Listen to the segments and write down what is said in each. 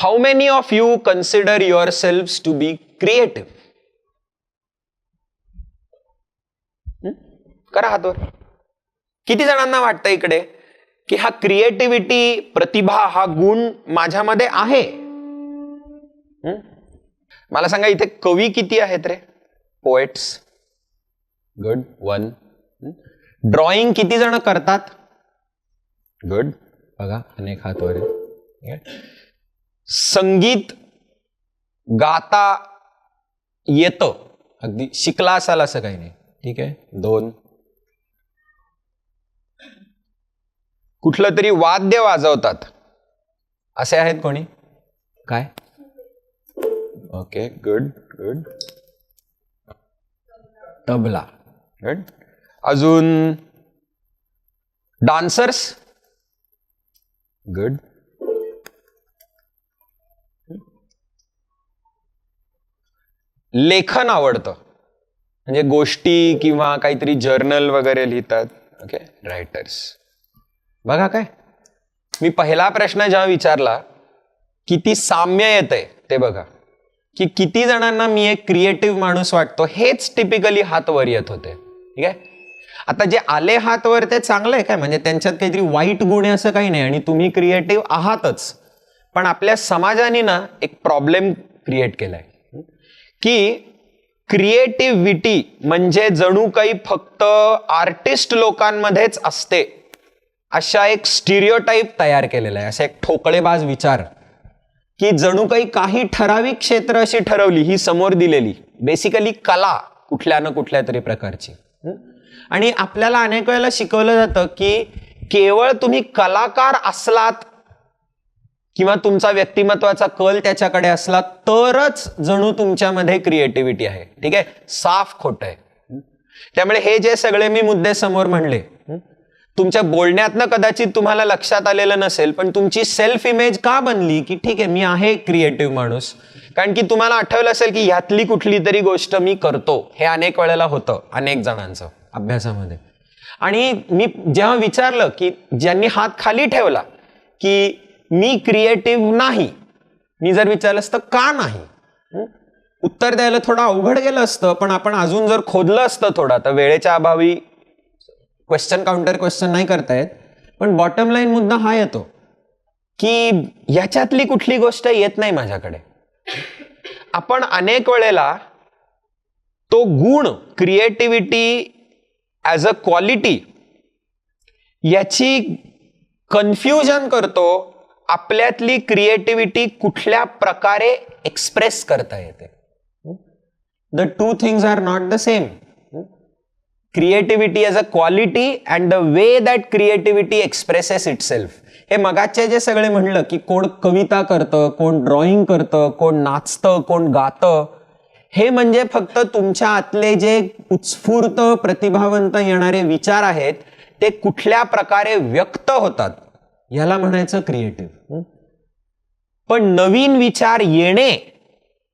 How many of you consider yourself to be creative करा हातवर किती जणांना वाटतं इकडे की हा क्रिएटिव्हिटी प्रतिभा हा गुण माझ्यामध्ये आहे? मला सांगा इथे कवी किती आहेत रे? पोएट्स गुड वन ड्रॉइंग किती जण करतात? गुड बघा अनेक हात वर आहे. संगीत गाता येतं. अगदी शिकला असाल असं काही नाही. ठीक आहे? दोन. कुठलं तरी वाद्य वाजवतात. असे आहेत कोणी? काय? Okay good good tabla. Good अजून डान्सर्स गुड लेखन आवडतं. म्हणजे गोष्टी किंवा काहीतरी जर्नल वगैरे लिहितात. ओके रायटर्स बघा काय? मी पहिला प्रश्न जेव्हा विचारला किती साम्य येतंय ते बघा. की किती जणांना मी एक क्रिएटिव्ह माणूस वाटतो हेच टिपिकली हात वर येत होते. ठीक आहे? आता जे आले हात वर ते चांगलं आहे काय? म्हणजे त्यांच्यात काहीतरी वाईट गुण आहे असं काही नाही. आणि तुम्ही क्रिएटिव्ह आहातच. पण आपल्या समाजाने ना एक प्रॉब्लेम क्रिएट केलाय. की क्रिएटिव्हिटी म्हणजे जणू काही फक्त आर्टिस्ट लोकांमध्येच असते. अशा एक स्टिरिओटाईप तयार केलेला आहे. असा एक ठोकळेबाज विचार. की जणू काही काही ठराविक क्षेत्र अशी ठरवली ही समोर दिलेली. बेसिकली कला कुठल्या ना कुठल्या तरी प्रकारची. आणि आपल्याला अनेक वेळेला शिकवलं जातं की केवळ तुम्ही कलाकार असलात किंवा तुमचा व्यक्तिमत्वाचा कल त्याच्याकडे असला तरच जणू तुमच्यामध्ये क्रिएटिव्हिटी आहे. ठीक आहे? साफ खोट आहे. त्यामुळे हे जे सगळे मी मुद्दे समोर म्हणले तुमच्या बोलण्यातनं कदाचित तुम्हाला लक्षात आलेलं नसेल पण तुमची सेल्फ इमेज का बनली की ठीक आहे मी आहे क्रिएटिव्ह माणूस. कारण की तुम्हाला आठवलं असेल की ह्यातली कुठली तरी गोष्ट मी करतो. हे अनेक वेळेला होतं अनेक जणांचं अभ्यासामध्ये. आणि मी जेव्हा विचारलं की ज्यांनी हात खाली ठेवला की मी क्रिएटिव्ह नाही. मी जर विचारलं असतं का नाही? उत्तर द्यायला थोडं अवघड गेलं असतं पण आपण अजून जर खोदलं असतं थोडं तर वेळेच्या अभावी क्वेश्चन काउंटर क्वेश्चन नाही करतायत पण बॉटम लाईन मुद्दा हा येतो की याच्यातली कुठली गोष्ट येत नाही माझ्याकडे. आपण अनेक वेळेला तो गुण क्रिएटिव्हिटी ॲज अ क्वालिटी याची कन्फ्युजन करतो आपल्यातली क्रिएटिव्हिटी कुठल्या प्रकारे एक्सप्रेस करता येते? The two things are not the same creativity as a quality and the way that creativity expresses itself हे मगाचे जे सगळे म्हणलं की कोण कविता करतं कोण ड्रॉइंग करतं कोण नाचतं कोण गातं हे म्हणजे फक्त तुमच्या आतले जे उत्स्फूर्त प्रतिभावंत येणारे विचार आहेत ते कुठल्या प्रकारे व्यक्त होतात? याला म्हणायचं क्रिएटिव्ह पण नवीन विचार येणे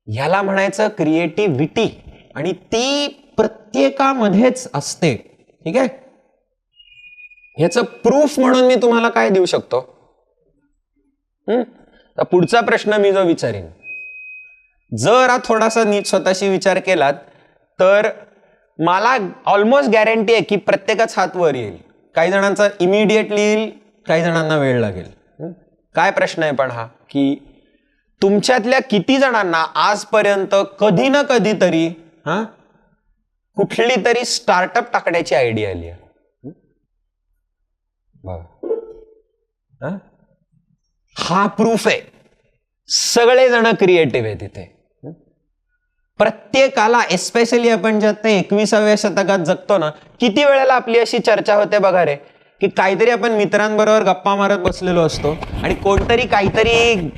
ह्याला म्हणायचं क्रिएटिव्हिटी आणि ती प्रत्येकामध्येच असते. ठीक आहे? ह्याचं प्रूफ म्हणून मी तुम्हाला काय देऊ शकतो? पुढचा प्रश्न मी जो विचारेन. जर हा थोडासा नीट स्वतःशी विचार केलात तर मला ऑलमोस्ट गॅरंटी आहे की प्रत्येकाच हात वर येईल. काही जणांचा इमिडिएटली येईल काही जणांना वेळ लागेल? काय प्रश्न आहे पण हा? की तुमच्यातल्या किती जणांना आजपर्यंत कधी ना कधीतरी हा? कुठली तरी स्टार्टअप टाकण्याची आयडिया आली आहे. हं? प्रूफ आहे. सगळेजण क्रिएटिव्ह आहे तिथे? प्रत्येकाला एस्पेशली आपण जे आता एकविसाव्या शतकात जगतो ना किती वेळेला आपली अशी चर्चा होते बघा रे? की काहीतरी आपण मित्रांबरोबर गप्पा मारत बसलेलो असतो आणि कोणतरी काहीतरी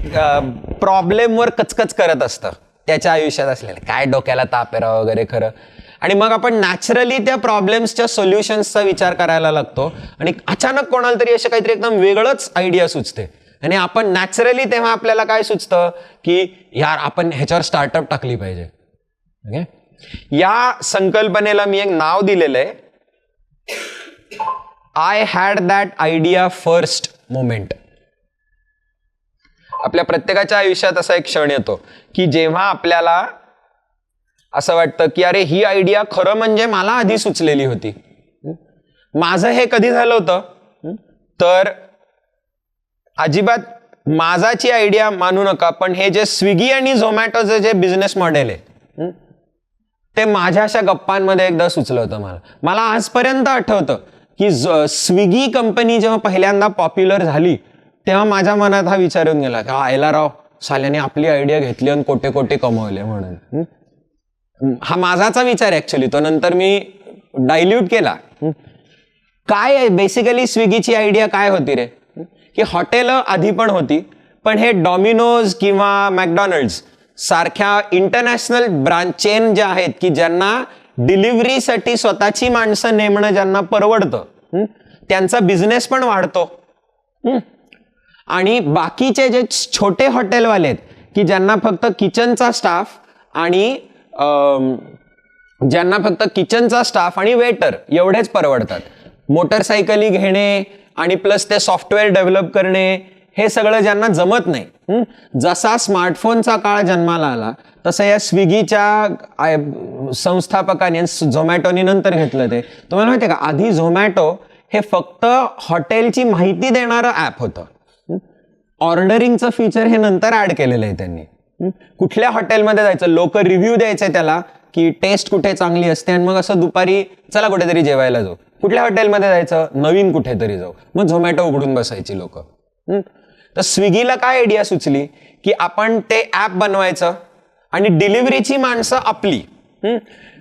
प्रॉब्लेमवर कचकच करत असतं. त्याच्या आयुष्यात असलेलं. काय डोक्याला ताप आहे वगैरे खरं. आणि मग आपण नॅचरली त्या प्रॉब्लेम्सच्या सोल्युशन्सचा विचार करायला लागतो. आणि अचानक कोणाला तरी असं काहीतरी एकदम वेगळंच आयडिया सुचते. आणि आपण नॅचरली तेव्हा आपल्याला काय सुचतं? की यार आपण ह्याच्यावर स्टार्टअप टाकली पाहिजे. ओके या संकल्पनेला मी एक नाव दिलेलं आहे. I had that idea first moment आपल्या प्रत्येकाच्या आयुष्यात असा एक क्षण येतो की जेव्हा आपल्याला असं वाटतं की अरे ही आयडिया खरं म्हणजे मला आधी सुचलेली होती. माझं हे कधी झालं होतं? तर अजिबात माझाची आयडिया मानू नका पण हे जे स्विगी आणि झोमॅटोचं जे बिझनेस मॉडेल आहे ते माझ्या अशा गप्पांमध्ये एकदा सुचलं होतं मला. मला आजपर्यंत आठवतं की ज- स्विगी कंपनी जेव्हा पहिल्यांदा पॉप्युलर झाली तेव्हा माझ्या मनात हा विचार येऊन गेला की आयला राव साल्याने आपली आयडिया घेतली आणि कोटे कोटे कमवले म्हणून. हा? माझाचा विचार ॲक्च्युली तो नंतर मी डायल्यूट केला. काय बेसिकली स्विगीची आयडिया काय होती रे? की हॉटेल आधी पण होती पण हे डॉमिनोज किंवा मॅकडॉनल्ड्स सारख्या इंटरनॅशनल ब्रांच चेन ज्या आहेत की ज्यांना डिलिव्हरीसाठी स्वतःची माणसं नेमणं ज्यांना परवडतं त्यांचा बिझनेस पण वाढतो. आणि बाकीचे जे छोटे हॉटेलवाले आहेत की ज्यांना फक्त किचनचा स्टाफ आणि ज्यांना फक्त किचनचा स्टाफ आणि वेटर एवढेच परवडतात. मोटरसायकली घेणे आणि प्लस ते सॉफ्टवेअर डेव्हलप करणे हे सगळं ज्यांना जमत नाही जसा स्मार्टफोनचा काळ जन्माला आला तसं या स्विगीच्या संस्थापकाने झोमॅटोनी नंतर घेतलं ते. तुम्हाला माहिती आहे का आधी झोमॅटो हे फक्त हॉटेलची माहिती देणारं ॲप होतं. ऑर्डरिंगचं फीचर हे नंतर ऍड केलेलं आहे त्यांनी. कुठल्या हॉटेलमध्ये जायचं लोक रिव्ह्यू द्यायचे त्याला की टेस्ट कुठे चांगली असते आणि मग असं दुपारी चला कुठेतरी जेवायला जाऊ. कुठल्या हॉटेलमध्ये जायचं नवीन कुठेतरी जाऊ. मग झोमॅटो उघडून बसायची लोक. तर स्विगीला काय आयडिया सुचली? की आपण ते ॲप बनवायचं आणि डिलिव्हरीची माणसं आपली.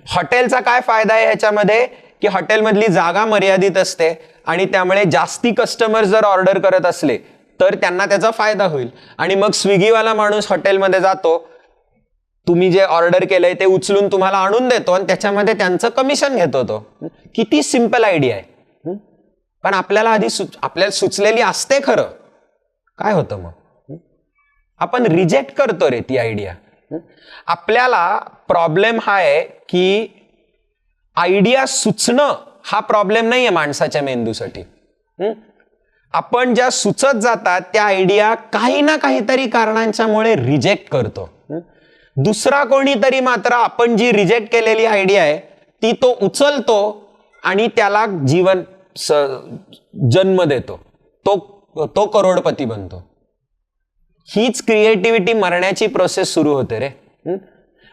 हॉटेलचा काय फायदा आहे ह्याच्यामध्ये? की हॉटेलमधली जागा मर्यादित असते आणि त्यामुळे जास्ती कस्टमर जर ऑर्डर करत असले तर त्यांना त्याचा फायदा होईल. आणि मग स्विगीवाला माणूस हॉटेलमध्ये जातो. तुम्ही जे ऑर्डर केलंय ते उचलून तुम्हाला आणून देतो आणि त्याच्यामध्ये त्यांचं कमिशन घेतो तो किती सिंपल आयडिया आहे. पण आपल्याला आधी सुच आपल्याला सुचलेली असते खरं. काय होतं मग? आपण रिजेक्ट करतो रे ती आयडिया आपल्याला प्रॉब्लेम हा आहे की आयडिया सुचणं हा प्रॉब्लेम नाही आहे माणसाच्या मेंदूसाठी. आपण ज्या सुचत जातात त्या आयडिया काही ना काहीतरी कारणांच्यामुळे रिजेक्ट करतो. दुसरा कोणीतरी मात्र आपण जी रिजेक्ट केलेली आयडिया आहे ती तो उचलतो आणि त्याला जीवन स जन्म देतो. तो तो करोडपती बनतो. हीच क्रिएटिव्हिटी मरण्याची प्रोसेस सुरू होते रे.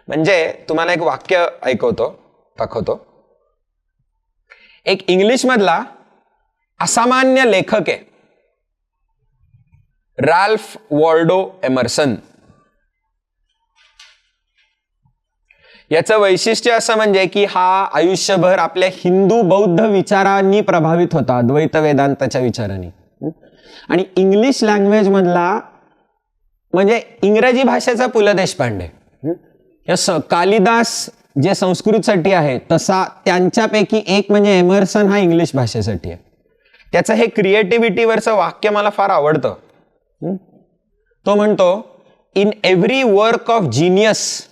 म्हणजे तुम्हाला एक वाक्य ऐकवतो दाखवतो. एक इंग्लिश मधला असामान्य लेखक आहे. Ralph Waldo Emerson. याचं वैशिष्ट्य असं म्हणजे की हा आयुष्यभर आपल्या हिंदू बौद्ध विचारांनी प्रभावित होता द्वैत वेदांताच्या विचारांनी. आणि इंग्लिश लँग्वेज मधला म्हणजे इंग्रजी भाषेचा पु ल देशपांडे. या स कालिदास जे संस्कृतसाठी आहे तसा त्यांच्यापैकी एक म्हणजे एमर्सन हा इंग्लिश भाषेसाठी आहे. त्याचं हे क्रिएटिव्हिटीवरचं वाक्य मला फार आवडतं. तो म्हणतो in every work of genius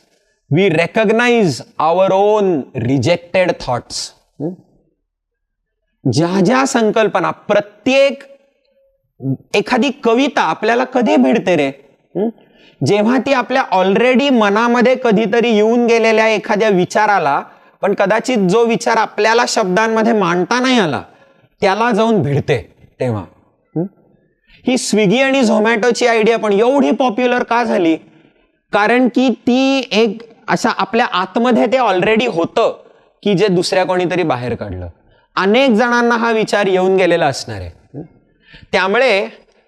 we recognise our own rejected thoughts ज्या ज्या संकल्पना प्रत्येक एखादी कविता आपल्याला कधी भिडते रे? जेव्हा ती आपल्या ऑलरेडी मनामध्ये कधीतरी येऊन गेलेल्या एखाद्या विचाराला पण कदाचित जो विचार आपल्याला शब्दांमध्ये मांडता नाही आला त्याला जाऊन भिडते तेव्हा. ही? स्विगी आणि झोमॅटोची आयडिया पण एवढी पॉप्युलर का झाली? कारण की ती एक अशा आपल्या आतमध्ये ते ऑलरेडी होतं की जे दुसऱ्या कोणीतरी बाहेर काढलं. अनेक जणांना हा विचार येऊन गेलेला असणार आहे. त्यामुळे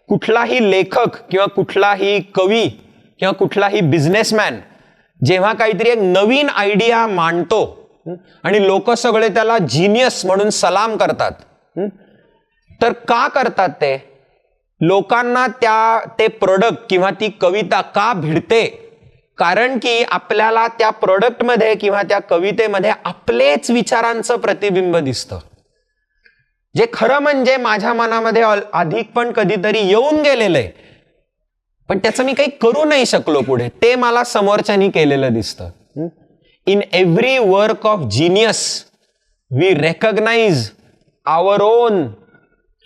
कुठलाही लेखक किंवा कुठलाही कवी किंवा कुठलाही बिझनेसमॅन जेव्हा काहीतरी एक नवीन आयडिया मांडतो आणि लोक सगळे त्याला जिनियस म्हणून सलाम करतात तर का करतात ते? लोकांना त्या ते प्रोडक्ट किंवा ती कविता का भिडते? कारण की आपल्याला त्या प्रोडक्टमध्ये किंवा त्या कवितेमध्ये आपलेच विचारांचं प्रतिबिंब दिसतं. जे खरं म्हणजे माझ्या मनामध्ये अधिक पण कधीतरी येऊन गेलेलं आहे. पण त्याचं मी काही करू नाही शकलो पुढे. ते मला समोरच्यानी केलेलं दिसतं. In every work of genius we recognise our own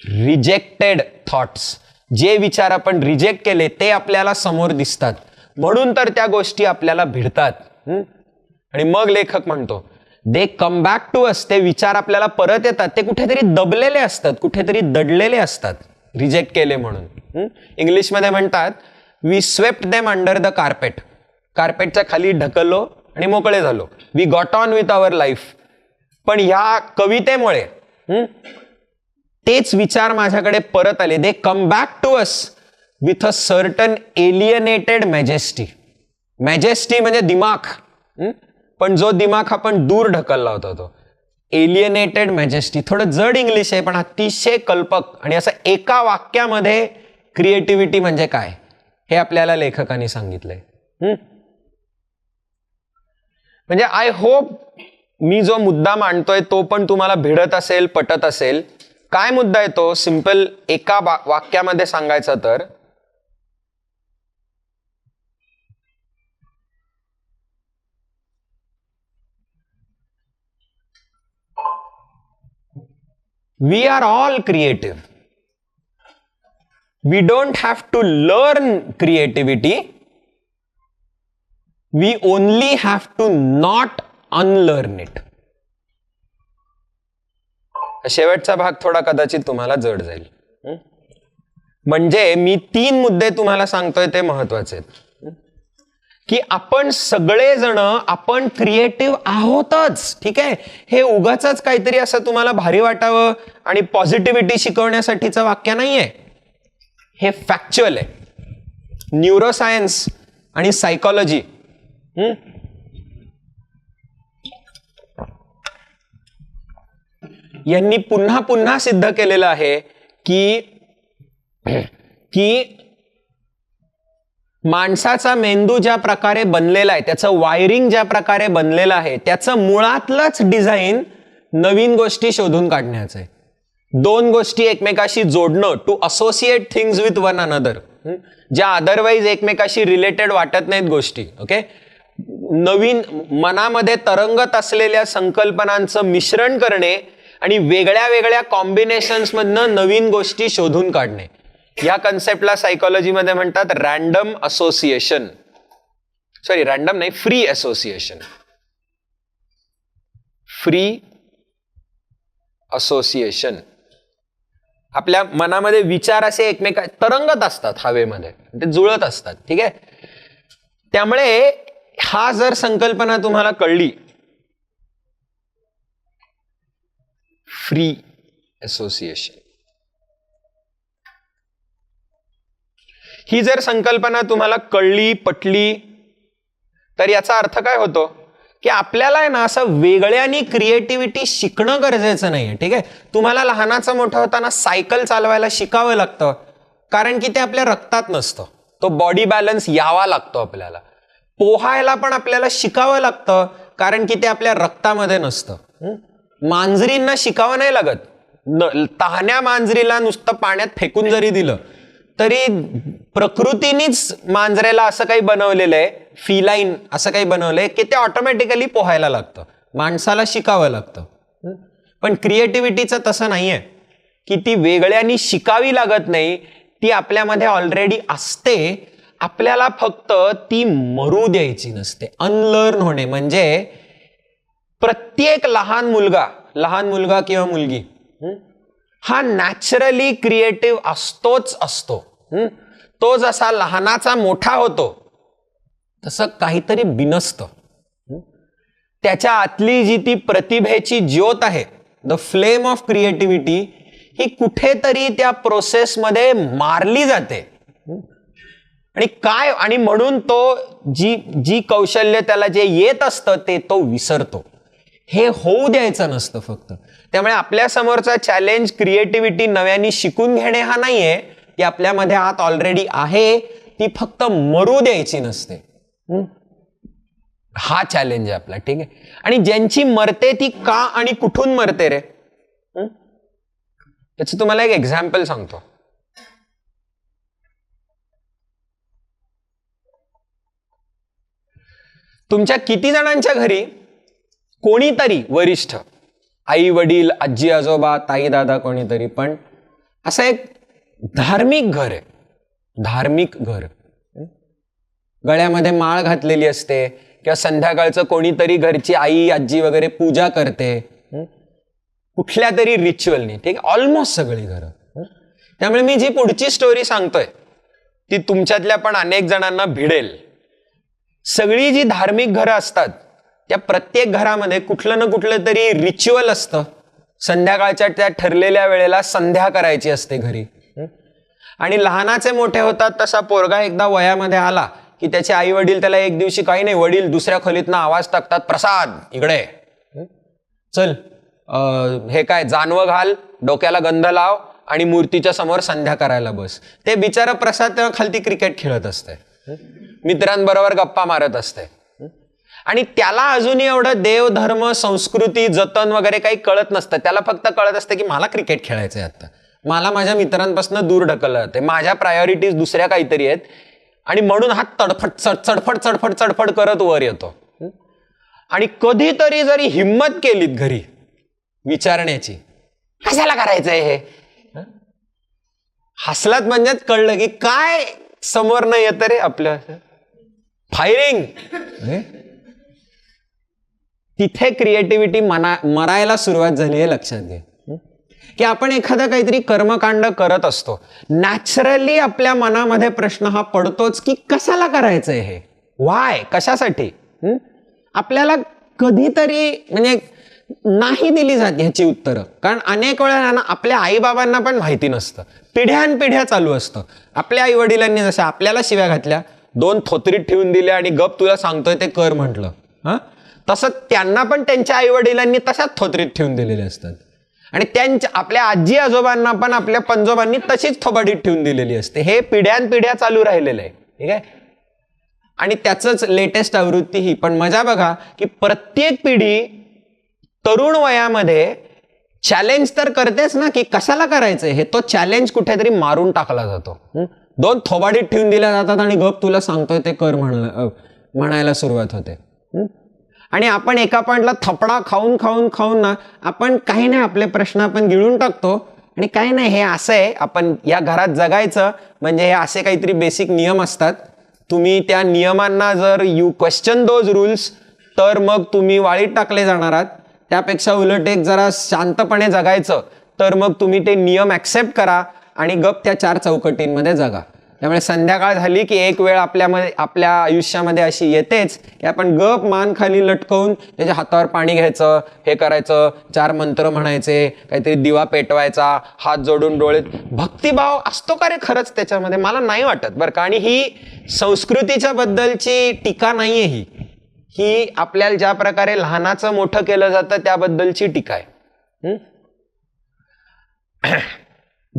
rejected thoughts जे विचार आपण रिजेक्ट केले ते आपल्याला समोर दिसतात. म्हणून तर त्या गोष्टी आपल्याला भिडतात. आणि मग लेखक म्हणतो दे कम बॅक टू अस ते विचार आपल्याला परत येतात. ते कुठेतरी दबलेले असतात. कुठेतरी दडलेले असतात. रिजेक्ट केले म्हणून. इंग्लिशमध्ये म्हणतात we swept them under the carpet कार्पेटच्या खाली ढकललो आणि मोकळे झालो. We got on with our life पण ह्या कवितेमुळे तेच विचार माझ्याकडे परत आले. They come back to us with a certain alienated majesty majesty म्हणजे दिमाग पण जो दिमाग आपण दूर ढकलला होता तो. एलियनेटेड मॅजेस्टी थोडं जड इंग्लिश आहे पण अतिशय कल्पक आणि असं एका वाक्यामध्ये क्रिएटिव्हिटी म्हणजे काय? हे आपल्याला लेखकांनी सांगितलंय. म्हणजे आय होप मी जो मुद्दा मांडतोय तो पण तुम्हाला भिडत असेल पटत असेल. काय मुद्दा आहे तो? सिंपल एका बा- वाक्यामध्ये सांगायचं तर we are all creative we don't have to learn creativity We only have to not unlearn it शेवटचा भाग थोडा कदाचित तुम्हाला जड जाईल. म्हणजे मी तीन मुद्दे तुम्हाला सांगतोय ते महत्त्वाचे आहेत. की आपण सगळेजण आपण क्रिएटिव्ह आहोतच ठीक आहे? हे उगाच काहीतरी असं तुम्हाला भारी वाटावं आणि पॉझिटिव्हिटी शिकवण्यासाठीचं वाक्य नाहीये. हे फॅक्च्युअल आहे. न्यूरोसायन्स आणि सायकॉलॉजी यांनी पुन्हा पुन्हा सिद्ध केलेलं आहे की की माणसाचा मेंदू ज्या प्रकारे बनलेला आहे त्याचं वायरिंग ज्या प्रकारे बनलेलं आहे त्याचं मुळातलंच डिझाईन नवीन गोष्टी शोधून काढण्याचं आहे. दोन गोष्टी एकमेकाशी जोडणं to associate things with one another ज्या अदरवाईज एकमेकाशी रिलेटेड वाटत नाहीत गोष्टी ओके नवीन मनामध्ये तरंगत असलेल्या संकल्पनांचं मिश्रण करणे आणि वेगळ्या वेगळ्या कॉम्बिनेशन्स मधनं नवीन गोष्टी शोधून काढणे. या कन्सेप्टला सायकोलॉजीमध्ये म्हणतात रॅन्डम असोसिएशन सॉरी रॅन्डम नाही फ्री असोसिएशन फ्री असोसिएशन आपल्या मनामध्ये विचार असे एकमेका तरंगत असतात हवेमध्ये. ते जुळत असतात ठीक आहे? त्यामुळे हा जर संकल्पना तुम्हाला कळली फ्री असोसिएशन ही जर संकल्पना तुम्हाला कळली पटली तर याचा अर्थ काय होतो? की आपल्याला आहे ना असं वेगळ्याने क्रिएटिव्हिटी शिकणं गरजेचं नाहीये ठीक आहे? तुम्हाला लहानाचं मोठं होताना सायकल चालवायला शिकावं लागतं कारण की ते आपल्या रक्तात नसतं. तो बॉडी बॅलन्स यावा लागतो आपल्याला. पोहायला पण आपल्याला शिकावं लागतं कारण की ते आपल्या रक्तामध्ये नसतं. मांजरींना शिकावं नाही लागत. न तहान्या मांजरीला नुसतं पाण्यात फेकून जरी दिलं तरी प्रकृतीनेच मांजरेला असं काही बनवलेलं आहे फिलाईन असं काही बनवलंय की ते ऑटोमॅटिकली पोहायला लागतं. माणसाला शिकावं लागतं. पण क्रिएटिव्हिटीचं तसं नाहीये. की ती वेगळ्यानी शिकावी लागत नाही ती आपल्यामध्ये ऑलरेडी असते आपल्याला फक्त ती मरू द्यायची नसते. अनलर्न होणे म्हणजे प्रत्येक लहान मुलगा लहान मुलगा किंवा मुलगी हा? नॅचरली क्रिएटिव्ह असतोच असतो. तो जसा लहानाचा मोठा होतो तसं काहीतरी बिनसतं. त्याच्या आतली जी ती प्रतिभेची ज्योत आहे द फ्लेम ऑफ क्रिएटिव्हिटी ही कुठेतरी त्या प्रोसेसमध्ये मारली जाते. आणि काय आणि म्हणून तो जी जी कौशल्य त्याला जे येत असतं ते तो विसरतो. हे होऊ द्यायचं नसतं फक्त. त्यामुळे आपल्या समोरचा चॅलेंज क्रिएटिव्हिटी नव्याने शिकून घेणे हा नाही आहे ती आपल्यामध्ये आत ऑलरेडी आहे ती फक्त मरू द्यायची नसते. हा? चॅलेंज आहे आपला ठीक आहे? आणि ज्यांची मरते ती का आणि कुठून मरते रे? त्याचं तुम्हाला एक एक्झाम्पल सांगतो. तुमच्या किती जणांच्या घरी कोणीतरी वरिष्ठ आई वडील आजी आजोबा ताई दादा कोणीतरी पण असा एक धार्मिक घर आहे. धार्मिक घर. गळ्यामध्ये माळ घातलेली असते किंवा संध्याकाळचं कोणीतरी घरची आई आजी वगैरे पूजा करते. कुठल्या तरी रिच्युअलनी ठीक आहे? ऑलमोस्ट सगळी घरं. त्यामुळे मी जी पुढची स्टोरी सांगतोय ती तुमच्यातल्या पण अनेक जणांना भिडेल. सगळी जी धार्मिक घरं असतात त्या प्रत्येक घरामध्ये कुठलं ना कुठलं तरी रिच्युअल असतं. संध्याकाळच्या त्या ठरलेल्या वेळेला संध्या करायची असते घरी. आणि लहानाचे मोठे होतात तसा पोरगा एकदा वयामध्ये आला की त्याचे आई वडील त्याला एक दिवशी काही नाही वडील दुसऱ्या खोलीतनं आवाज टाकतात प्रसाद इकडे. चल हे काय जानवं घाल डोक्याला गंध लाव आणि मूर्तीच्या समोर संध्या करायला बस. ते बिचारा प्रसाद तेव्हा खालती क्रिकेट खेळत असते मित्रांबरोबर गप्पा मारत असते आणि त्याला अजूनही एवढं देव धर्म संस्कृती जतन वगैरे काही कळत नसतं. त्याला फक्त कळत असतं की मला क्रिकेट खेळायचंय आता मला माझ्या मित्रांपासून दूर ढकललं जाते माझ्या प्रायोरिटीज दुसऱ्या काहीतरी आहेत आणि म्हणून हा तडफट चढ चडफड चडफड चडफड करत वर येतो हं? आणि कधीतरी जरी हिंमत केलीत घरी विचारण्याची कशाला करायचंय हे हं? हसलात म्हणजे कळलं की काय समोर नाही येत रे आपलं फायरिंग तिथे क्रिएटिव्हिटी मना मरायला सुरुवात झाली आहे लक्षात घे हं? की आपण एखादं काहीतरी कर्मकांड करत असतो. नॅचरली आपल्या मनामध्ये प्रश्न हा पडतोच की कशाला करायचं हे? वाय कशासाठी? आपल्याला कधीतरी म्हणजे नाही दिली जात ह्याची उत्तरं. कारण अनेक वेळा ना आपल्या आईबाबांना पण माहिती नसतं. पिढ्यानपिढ्या चालू असतं. आपल्या आई वडिलांनी जसं आपल्याला शिव्या घातल्या दोन थोतरीत ठेवून दिल्या आणि गप तुला सांगतोय ते कर म्हटलं. हा? तसं त्यांना पण त्यांच्या आई वडिलांनी तशाच थोतरीत ठेवून दिलेले असतात. आणि त्यांच्या आपल्या आजी आजोबांना पण आपल्या पंजोबांनी तशीच थोबाडीत ठेवून दिलेली असते. हे पिढ्यानपिढ्या चालू राहिलेलं आहे. ठीक आहे? आणि त्याचंच लेटेस्ट आवृत्ती ही. पण मजा बघा की प्रत्येक पिढी तरुण वयामध्ये चॅलेंज तर करतेच ना की कशाला करायचंय? हे तो चॅलेंज कुठेतरी मारून टाकला जातो. दोन थोबाडीत ठेवून दिल्या जातात आणि गप तुला सांगतोय ते कर म्हणलं म्हणायला सुरुवात होते. आणि आपण एका पॉईंटला थपडा खाऊन खाऊन खाऊन ना आपण काही नाही आपले प्रश्न आपण गिळून टाकतो. आणि काही नाही हे असं आहे आपण या घरात जगायचं म्हणजे हे असे काहीतरी बेसिक नियम असतात. तुम्ही त्या नियमांना जर यू क्वेश्चन दोज रूल्स तर मग तुम्ही वाळीत टाकले जाणार आहात. त्यापेक्षा उलट एक जरा शांतपणे जगायचं तर मग तुम्ही ते नियम ॲक्सेप्ट करा आणि गप त्या चार चौकटींमध्ये जगा. त्यामुळे संध्याकाळ झाली की एक वेळ आपल्यामध्ये आपल्या आयुष्यामध्ये अशी येतेच. की आपण गप मान खाली लटकवून त्याच्या हातावर पाणी घ्यायचं हे करायचं चार मंत्र म्हणायचे काहीतरी दिवा पेटवायचा हात जोडून डोळे भक्तिभाव असतो का रे खरंच त्याच्यामध्ये? मला नाही वाटत बरं का. आणि ही संस्कृतीच्या बद्दलची टीका आहे ही. ही आपल्याला ज्या प्रकारे लहानाचं मोठं केलं जातं त्याबद्दलची टीका आहे.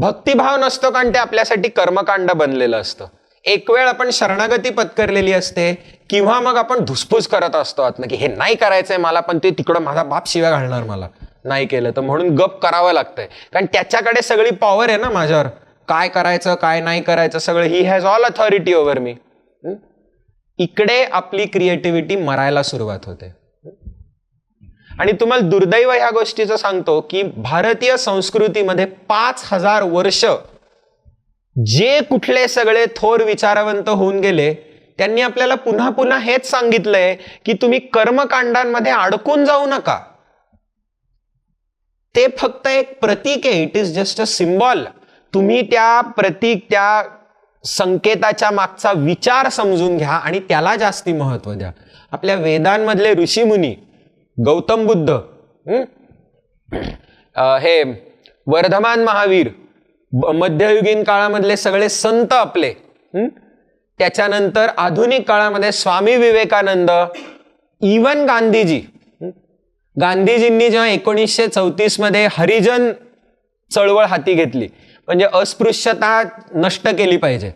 भक्तिभाव नसतो कारण ते आपल्यासाठी कर्मकांड बनलेलं असतं. एक वेळ आपण शरणागती पत्करलेली असते किंवा मग आपण धुसफूस करत असतो आतनं की हे नाही करायचंय मला पण ते तिकडं माझा बाप शिव्या घालणार मला. नाही केलं तर म्हणून गप करावं लागतंय. कारण त्याच्याकडे सगळी पॉवर आहे ना माझ्यावर. काय करायचं काय नाही करायचं सगळं he has all authority over me इकडे आपली क्रिएटिव्हिटी मरायला सुरुवात होते. आणि तुम्हाला दुर्दैव ह्या गोष्टीचं सांगतो की भारतीय संस्कृतीमध्ये पाच हजार वर्ष जे कुठले सगळे थोर विचारवंत होऊन गेले त्यांनी आपल्याला पुन्हा पुन्हा हेच सांगितलंय की तुम्ही कर्मकांडांमध्ये अडकून जाऊ नका. ते फक्त एक प्रतीक आहे it is just a symbol तुम्ही त्या प्रतीक त्या संकेताच्या मागचा विचार समजून घ्या आणि त्याला जास्ती महत्त्व द्या. आपल्या वेदांमधले ऋषीमुनी गौतम बुद्ध. हे? वर्धमान महावीर मध्ययुगीन काळामधले सगळे संत आपले. त्याच्यानंतर आधुनिक काळामध्ये स्वामी विवेकानंद इवन गांधीजी. गांधीजींनी जेव्हा एकोणीसशे चौतीसमध्ये हरिजन चळवळ हाती घेतली म्हणजे अस्पृश्यता नष्ट केली पाहिजे.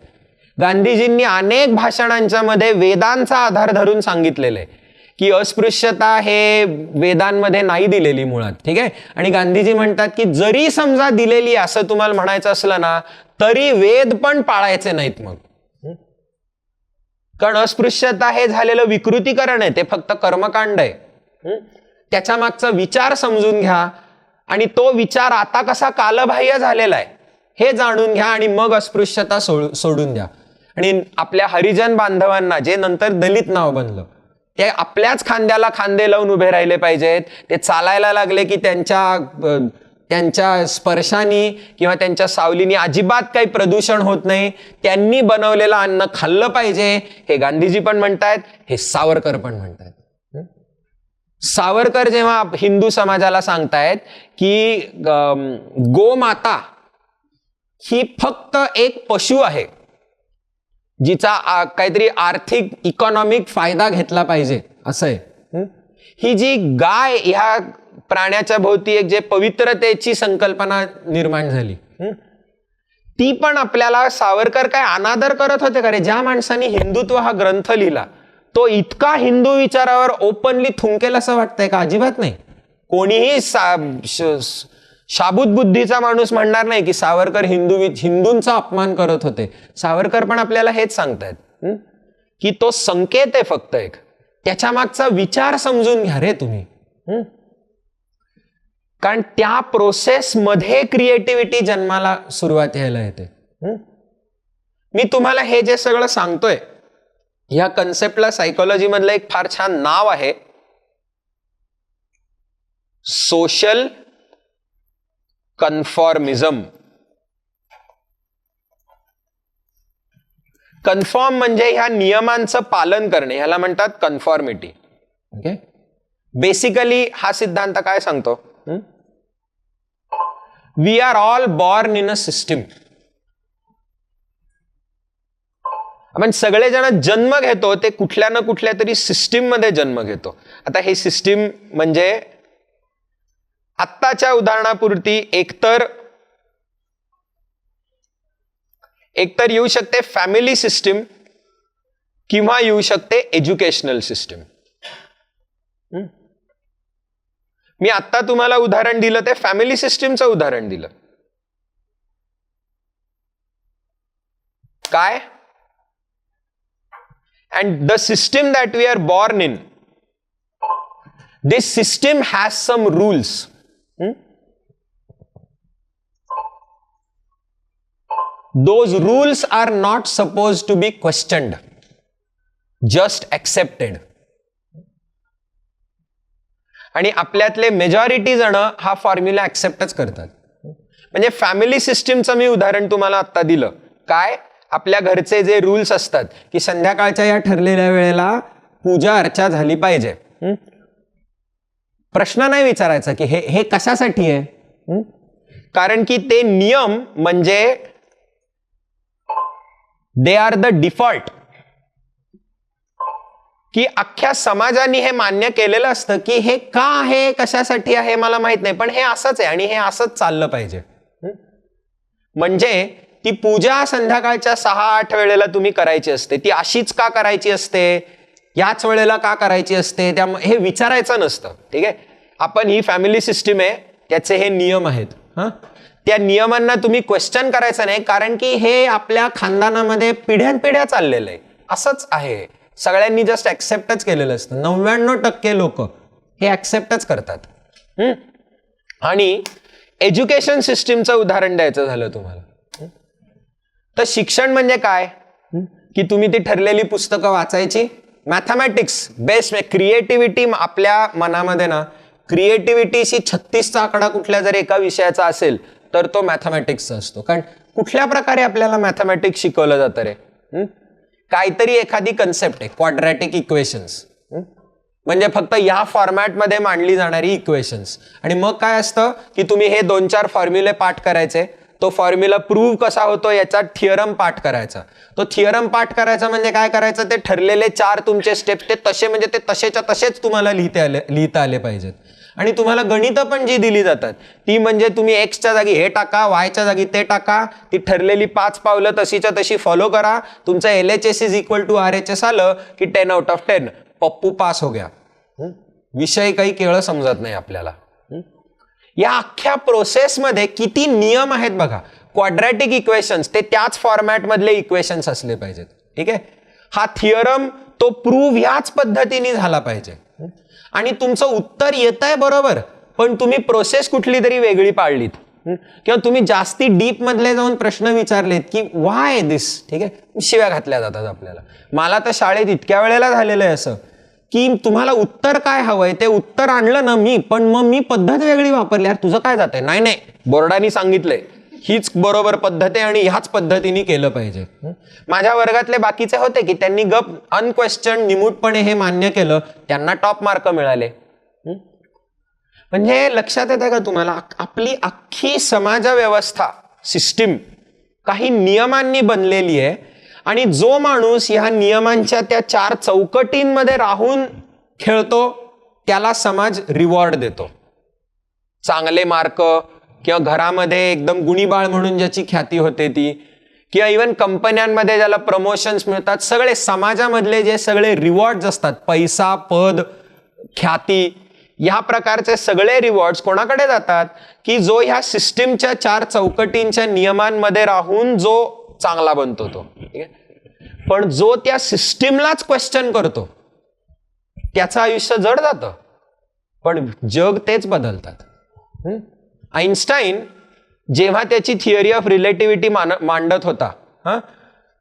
गांधीजींनी अनेक भाषणांच्या मध्ये वेदांचा आधार धरून सांगितलेलं आहे. की अस्पृश्यता हे वेदांमध्ये नाही दिलेली मुळात ठीक आहे? आणि गांधीजी म्हणतात की जरी समजा दिलेली असं तुम्हाला म्हणायचं असलं ना तरी वेद पण पाळायचे नाहीत मग. कारण अस्पृश्यता हे झालेलं विकृतीकरण आहे ते फक्त कर्मकांड आहे. त्याच्या मागचा विचार समजून घ्या आणि तो विचार आता कसा कालबाह्य झालेला आहे हे जाणून घ्या आणि मग अस्पृश्यता सोडून द्या. आणि आपल्या हरिजन बांधवांना जे नंतर दलित नाव बनलं ते आपल्याच खांद्याला खांदे लावून उभे राहिले पाहिजेत. ते चालायला लागले की त्यांच्या त्यांच्या स्पर्शानी किंवा त्यांच्या सावलीने अजिबात काही प्रदूषण होत नाही. त्यांनी बनवलेलं अन्न खाल्लं पाहिजे. हे गांधीजी पण म्हणतायत हे सावरकर पण म्हणतायत. सावरकर जेव्हा हिंदू समाजाला सांगतायत की गोमाता ही फक्त एक पशु आहे. जिचा काहीतरी आर्थिक इकॉनॉमिक फायदा घेतला पाहिजे. असं आहे. हं? जी गाय ह्या प्राण्याच्या भोवती एक जे पवित्रतेची संकल्पना निर्माण झाली? ती पण आपल्याला सावरकर काय अनादर करत होते का रे? ज्या माणसाने हिंदुत्व हा ग्रंथ लिहिला तो इतका हिंदू विचारावर ओपनली थुंकेल असं वाटतंय का? अजिबात नाही. कोणीही सा- श- शाबूत बुद्धीचा माणूस म्हणणार नाही की सावरकर हिंदू हिंदूंचा अपमान करत होते. सावरकर पण आपल्याला हेच सांगतायत की तो संकेत आहे फक्त एक. त्याच्या मागचा विचार समजून घ्या रे तुम्ही कारण त्या प्रोसेसमध्ये क्रिएटिव्हिटी जन्माला सुरुवात यायला येते मी तुम्हाला हे जे सगळं सांगतोय ह्या कन्सेप्टला सायकोलॉजी मधलं एक फार छान नाव आहे. सोशल कन्फॉर्मिझम. कन्फॉर्म म्हणजे ह्या नियमांचं पालन करणे ह्याला म्हणतात कन्फॉर्मिटी. ओके बेसिकली हा सिद्धांत काय सांगतो? We are all born in a system आपण सगळेजण जन्म घेतो ते कुठल्या ना कुठल्या तरी सिस्टीममध्ये जन्म घेतो. आता हे सिस्टीम म्हणजे आत्ताच्या उदाहरणापुरती एकतर एकतर येऊ शकते फॅमिली सिस्टीम किंवा येऊ शकते एज्युकेशनल सिस्टीम मी आत्ता तुम्हाला उदाहरण दिलं ते फॅमिली सिस्टीमचं उदाहरण दिलं. काय? And the system that we are born in this system has some rules those rules are not supposed to be questioned just accepted. आणि आपल्यातले मेजॉरिटी जण हा फॉर्म्युला ऍक्सेप्टच करतात. म्हणजे फॅमिली सिस्टीमचं मी उदाहरण तुम्हाला आत्ता दिलं. काय? आपल्या घरचे जे रूल्स असतात की संध्याकाळच्या या ठरलेल्या वेळेला पूजा अर्चा झाली पाहिजे. प्रश्न नाही विचारायचा की हे हे कशासाठी आहे? कारण की ते नियम म्हणजे दे आर द डिफॉल्ट की अख्ख्या समाजाने हे मान्य केलेलं असतं की हे का आहे कशासाठी आहे मला माहीत नाही पण हे असंच आहे आणि हे असंच चाललं पाहिजे. म्हणजे ती पूजा संध्याकाळच्या सहा आठ वेळेला तुम्ही करायची असते ती अशीच का करायची असते? याच वेळेला का करायची असते? त्यामुळे हे विचारायचं नसतं ठीक आहे? आपण ही फॅमिली सिस्टीम आहे त्याचे हे नियम आहेत. त्या नियमांना तुम्ही क्वेश्चन करायचं नाही कारण की हे आपल्या खानदानामध्ये पिढ्यानपिढ्या चाललेलं आहे. असंच आहे. सगळ्यांनी जस्ट ऍक्सेप्टच केलेलं असतं. नव्याण्णव टक्के लोक हे ऍक्सेप्टच करतात. हम्म? आणि एज्युकेशन सिस्टीमचं उदाहरण द्यायचं झालं तुम्हाला. तर शिक्षण म्हणजे काय? की तुम्ही ती ठरलेली पुस्तकं वाचायची? मॅथमॅटिक्स बेस्ट क्रिएटिव्हिटी आपल्या मनामध्ये ना क्रिएटिव्हिटीशी छत्तीसचा आकडा कुठल्या जर एका विषयाचा असेल तर तो मॅथमॅटिक्सचा असतो. कारण कुठल्या प्रकारे आपल्याला मॅथमॅटिक्स शिकवलं जातं रे? काहीतरी एखादी कन्सेप्ट आहे क्वाड्रॅटिक इक्वेशन्स म्हणजे फक्त या फॉर्मॅटमध्ये मांडली जाणारी इक्वेशन्स आणि मग काय असतं की तुम्ही हे दोन चार फॉर्म्युले पाठ करायचे. तो फॉर्म्युला प्रूव्ह कसा होतो याचा थिअरम पाठ करायचा. तो थिअरम पाठ करायचा म्हणजे काय करायचं? ते ठरलेले चार तुमचे स्टेप्स ते तसे म्हणजे ते तसेच्या तसेच तुम्हाला लिहिते आले लिहिता आले पाहिजेत. आणि तुम्हाला गणितं पण जी दिली जातात ती म्हणजे तुम्ही एक्सच्या जागी हे टाका वायच्या जागी ते टाका ती ठरलेली पाच पावलं तशीच्या तशी फॉलो करा. तुमचं L H S is equal to R H S आलं की ten out of ten Pappu pass हो गया? विषय काही केवळ समजत नाही आपल्याला? या अख्ख्या प्रोसेसमध्ये किती नियम आहेत बघा. क्वाड्रॅटिक इक्वेशन्स ते त्याच फॉर्मॅटमधले इक्वेशन्स असले पाहिजेत. ठीक आहे? हा थिअरम तो प्रूव्ह ह्याच पद्धतीने झाला पाहिजे. आणि तुमचं उत्तर येत आहे बरोबर पण तुम्ही प्रोसेस कुठली तरी वेगळी पाळलीत. किंवा तुम्ही जास्ती डीप मधले जाऊन प्रश्न विचारलेत की वाय दिस ठीक आहे? शिव्या घातल्या जातात आपल्याला. मला तर शाळेत इतक्या वेळेला झालेलं आहे असं की तुम्हाला उत्तर काय हवंय? ते उत्तर आणलं ना मी पण मग मी पद्धत वेगळी वापरली. यार तुझं काय जातंय? नाही नाही. बोर्डाने सांगितलंय. हीच बरोबर पद्धत आहे आणि ह्याच पद्धतीने केलं पाहिजे. माझ्या वर्गातले बाकीचे होते की त्यांनी गप अनक्वेश्चन निमूटपणे हे मान्य केलं त्यांना टॉप मार्क मिळाले. म्हणजे लक्षात येतं का तुम्हाला? आपली अख्खी समाज व्यवस्था सिस्टीम काही नियमांनी बनलेली आहे आणि जो माणूस ह्या नियमांच्या त्या चार चौकटींमध्ये राहून खेळतो त्याला समाज रिवॉर्ड देतो. चांगले मार्क किंवा घरामध्ये एकदम गुणीबाळ म्हणून ज्याची ख्याती होते ती किंवा इवन कंपन्यांमध्ये ज्याला प्रमोशन्स मिळतात सगळे समाजामधले जे सगळे रिवॉर्ड्स असतात पैसा पद ख्याती ह्या प्रकारचे सगळे रिवॉर्ड्स कोणाकडे जातात? की जो ह्या सिस्टीमच्या चार चौकटींच्या नियमांमध्ये राहून जो चांगला बनतो तो. ठीक आहे? पण जो त्या सिस्टीमलाच क्वेश्चन करतो त्याचं आयुष्य जड जातं. पण जग तेच बदलतात. आईन्स्टाईन जेव्हा त्याची थिअरी ऑफ रिलेटिव्हिटी मान मांडत होता हां?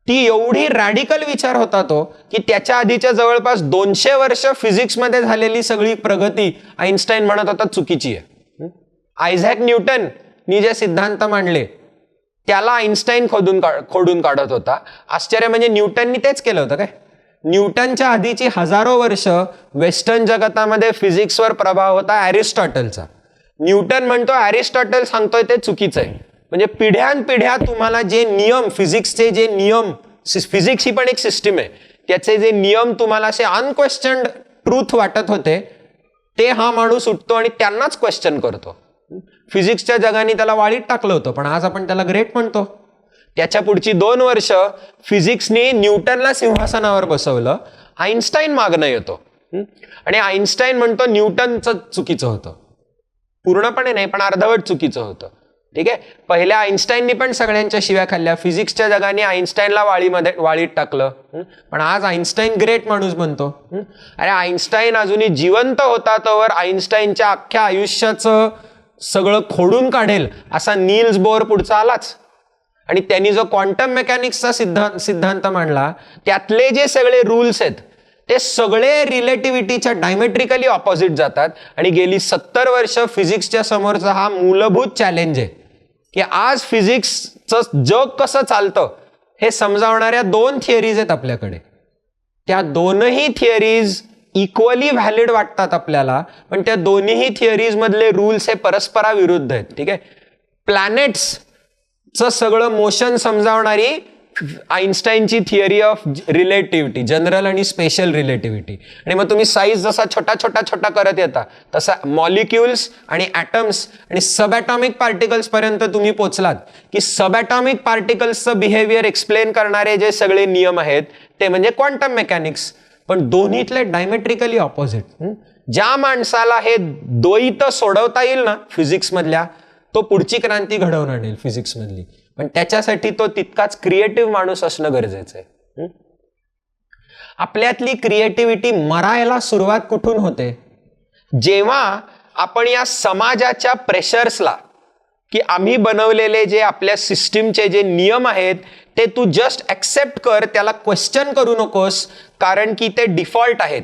ती एवढी रॅडिकल विचार होता तो की त्याच्या आधीच्या जवळपास दोनशे वर्ष फिजिक्समध्ये झालेली सगळी प्रगती आईन्स्टाईन म्हणत होता चुकीची आहे. आयझॅक न्यूटन नी जे सिद्धांत मांडले त्याला आईन्स्टाईन खोदून का खोडून काढत होता. आश्चर्य म्हणजे न्यूटननी तेच केलं होतं काय? न्यूटनच्या आधीची हजारो वर्ष वेस्टर्न जगतामध्ये फिजिक्सवर प्रभाव होता ॲरिस्टॉटलचा. न्यूटन म्हणतो ॲरिस्टॉटल सांगतोय ते चुकीचं आहे. म्हणजे पिढ्यानपिढ्या तुम्हाला जे नियम फिजिक्सचे जे नियम फिजिक्स ही पण एक सिस्टीम आहे. त्याचे जे नियम तुम्हाला असे अनक्वेश्चन्ड ट्रूथ वाटत होते ते हा माणूस उठतो आणि त्यांनाच क्वेश्चन करतो. फिजिक्सच्या जगाने त्याला वाळीत टाकलं होतं पण आज आपण त्याला ग्रेट म्हणतो. त्याच्या पुढची दोन वर्ष फिजिक्सने न्यूटनला सिंहासनावर बसवलं आईन्स्टाईन मागणं येतो. आणि आईन्स्टाईन म्हणतो न्यूटनचं चुकीचं होतं. पूर्णपणे नाही पण अर्धवट चुकीचं होतं. ठीक आहे? पहिल्या आईन्स्टाईननी पण सगळ्यांच्या शिव्या खाल्ल्या. फिजिक्सच्या जगाने आईन्स्टाईनला वाळीमध्ये वाळीत टाकलं. पण आज आईन्स्टाईन ग्रेट माणूस बनतो. अरे आईन्स्टाईन अजूनही जिवंत होता तोवर आईन्स्टाईनच्या अख्ख्या आयुष्याचं सगळं खोडून काढेल असा नील्स बोर पुढचा आलाच. आणि त्यांनी जो क्वांटम मेकॅनिक्सचा सिद्धांत सिद्धांत मांडला त्यातले जे सगळे रूल्स आहेत ते सगळे रिलेटिव्हिटीच्या डायमेट्रिकली ऑपोजिट जातात. आणि गेली सत्तर वर्ष फिजिक्सच्या समोरचा हा मूलभूत चॅलेंज आहे. की आज फिजिक्सचं जग कसं चालतं हे समजावणाऱ्या दोन थिअरीज आहेत आपल्याकडे. त्या दोनही थिअरीज इक्वली व्हॅलिड वाटतात आपल्याला पण त्या दोन्हीही थिअरीज मधले रूल्स हे परस्पराविरुद्ध आहेत. ठीक आहे? प्लॅनेट्सचं सगळं मोशन समजावणारी आईन्स्टाईनची थिअरी ऑफ रिलेटिव्हिटी जनरल आणि स्पेशल रिलेटिव्हिटी. आणि मग तुम्ही साईज जसा छोटा छोटा छोटा करत येता तसा मॉलिक्युल्स आणि ॲटम्स आणि सबॲटॉमिक पार्टिकल्सपर्यंत तुम्ही पोचलात. की सबॲटॉमिक पार्टिकल्सचं बिहेवियर एक्सप्लेन करणारे जे सगळे नियम आहेत ते म्हणजे क्वांटम मेकॅनिक्स. पण दोन्हीतले डायमेट्रिकली ऑपोजिट. ज्या माणसाला हे द्वैत सोडवता येईल ना फिजिक्समधल्या तो पुढची क्रांती घडवून आणेल फिजिक्समधली. पण त्याच्यासाठी तो तितकाच क्रिएटिव्ह माणूस असणं गरजेचं आहे. आपल्यातली क्रिएटिव्हिटी मरायला सुरुवात कुठून होते? जेव्हा आपण या समाजाच्या प्रेशर्सला की आम्ही बनवलेले जे आपल्या सिस्टीमचे जे नियम आहेत ते तू जस्ट ॲक्सेप्ट कर त्याला क्वेश्चन करू नकोस कारण की ते डिफॉल्ट आहेत.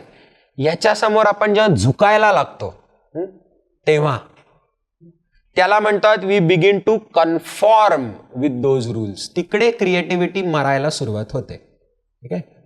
याच्यासमोर आपण जेव्हा झुकायला लागतो तेव्हा. त्याला म्हणतात we begin to conform with those rules तिकडे क्रिएटिव्हिटी मरायला सुरुवात होते. ठीक आहे?